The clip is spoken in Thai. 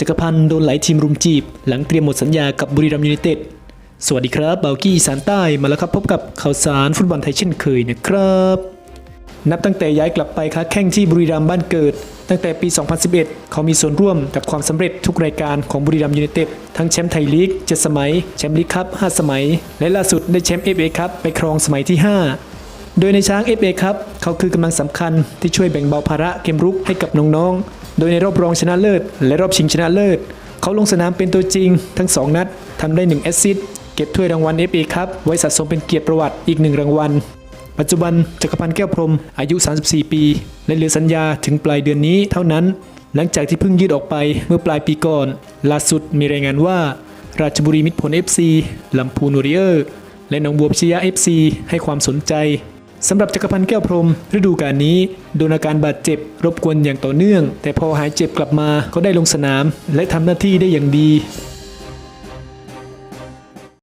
จักรพันธ์โดนหลายทีมรุมจีบ หลังเตรียมหมดสัญญากับบุรีรัมย์ยูไนเต็ดสวัสดีครับเบากี้สานใต้มาแล้วครับพบกับข่าวสารฟุตบอลไทยเช่นเคยนะครับนับตั้งแต่ย้ายกลับไปค้าแข่งที่บุรีรัมย์บ้านเกิด ตั้งแต่ปี 2011 เขามีส่วนร่วมกับความสำเร็จทุกรายการของบุรีรัมย์ยูไนเต็ดทั้งแชมป์ไทยลีก 7 สมัย แชมป์ลีกคัพ 5 สมัย และล่าสุดได้แชมป์ FA ครับไปครองสมัยที่ 5 โดยในช้าง FA ครับเขาคือกำลังสำคัญที่ช่วยแบ่งเบาภาระเกมรุกให้กับน้องๆ โดยในรอบรองชนะเลิศ และรอบชิงชนะเลิศ เขาลงสนามเป็นตัวจริง ทั้ง 2 นัดทำได้1แอสซิสต์เก็บถ้วยรางวัล FA ครับไว้สะสมเป็นเกียรติประวัติอีกหนึ่งรางวัล ปัจจุบันจักรพันธ์แก้วพรมอายุ 34 ปี และเหลือสัญญาถึงปลายเดือนนี้เท่านั้น หลังจากที่เพิ่งยืดออกไปเมื่อปลายปีก่อนล่าสุดมีรายงานว่า ราชบุรีมิตรผล FC ลำพูนวอริเออร์และหนองบัวพิชยา FC ให้ความสนใจ สำหรับจักรพันธ์แก้วพรมฤดูกาลนี้โดนอาการบาดเจ็บรบกวนอย่างต่อเนื่อง แต่พอหายเจ็บกลับมาก็ได้ลงสนาม และทำหน้าที่ได้อย่างดี